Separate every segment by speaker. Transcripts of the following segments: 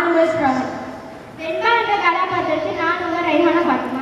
Speaker 1: கவியமுகன் என்ற கதாபாத்திரத்தில் நான் உங்கள் ஸ்ரவன் வெண்பா என்ற நான் உங்கள்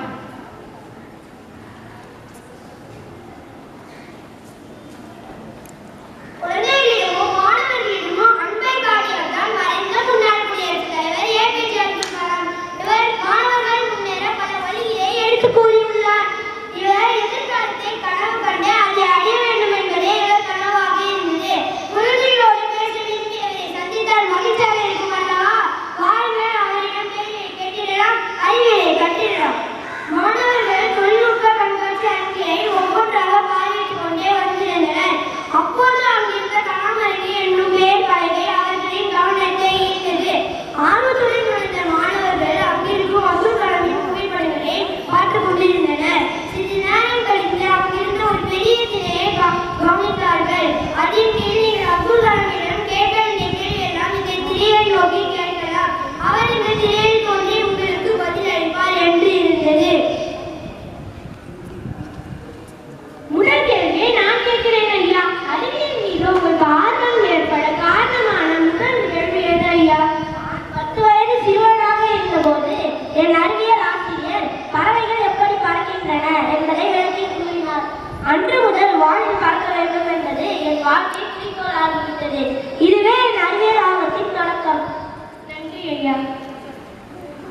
Speaker 1: முதல் கேள்வியை நான் கேட்கிறேன் ஐயா. அறிவியல் மீது உங்களுக்கு ஆர்வம் ஏற்பட காரணமான முதல் கேள்வி எது ஐயா? பத்து வயது சிறுவனாக இருந்தபோது என் அறிவியல் ஆசிரியர் பறவைகள் எப்படி பறக்கின்றன என்பதை விளக்கி கூறினார். அன்று முதல் வானில் பறக்க வேண்டும் என்பது என் வாழ்க்கை குறிக்கோளாகிவிட்டது இதுவே என் அறிவியல் ஆர்வத்தின் தொடக்கம். நன்றி ஐயா.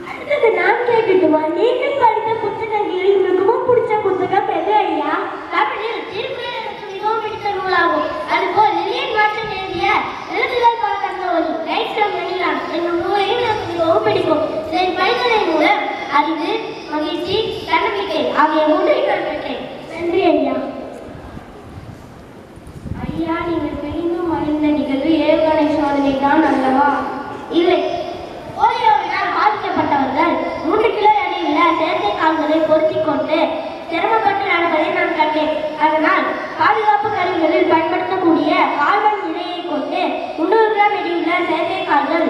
Speaker 1: அடுத்தது நான் கேட்கட்டுமா? நீங்கள் படித்த புத்தகங்களில் அறிவு மகிழ்ச்சி தன்னம்பிக்கை ஆகிய மூன்றை பெற்றேன் நன்றி ஐயா. ஐயா நீங்கள் பெரிதும் அறிந்த நிகழ்வு ஏவுகணை சோதனை தான் அல்லவா? இல்லை. போலியோவினால் பாதிக்கப்பட்டவர்கள். மூன்று கிலோ எடையுள்ள செயற்கை கால்களை பொருத்திக் கொண்டு சிரமப்பட்டு நடப்பதை நான் கண்டேன். அதனால் பாதுகாப்பு கருவிகளில் பயன்படுத்தக்கூடிய கால்வன் இழையை கொண்டு முன்னூறு கிராம் எடையுள்ள செயற்கை கால்கள்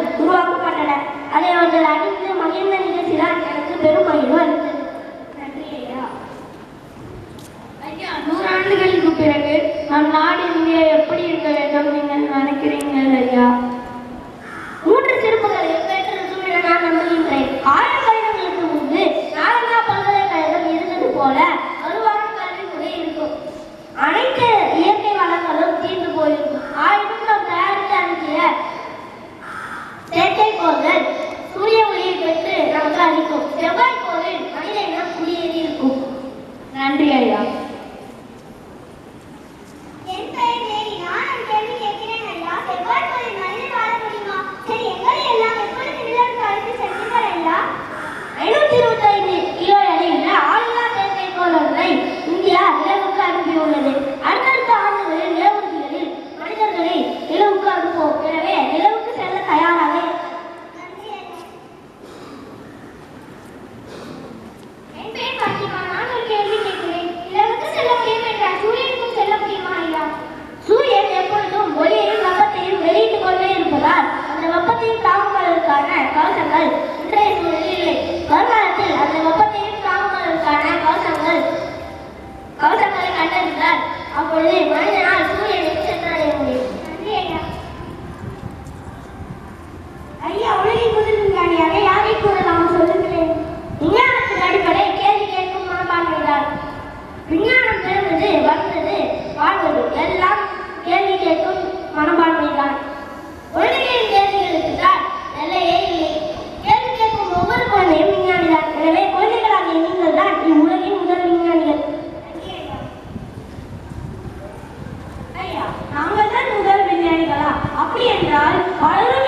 Speaker 1: நாங்கள் தான் முதல் விஞ்ஞானிகளா? அப்படி என்றால் வளரும்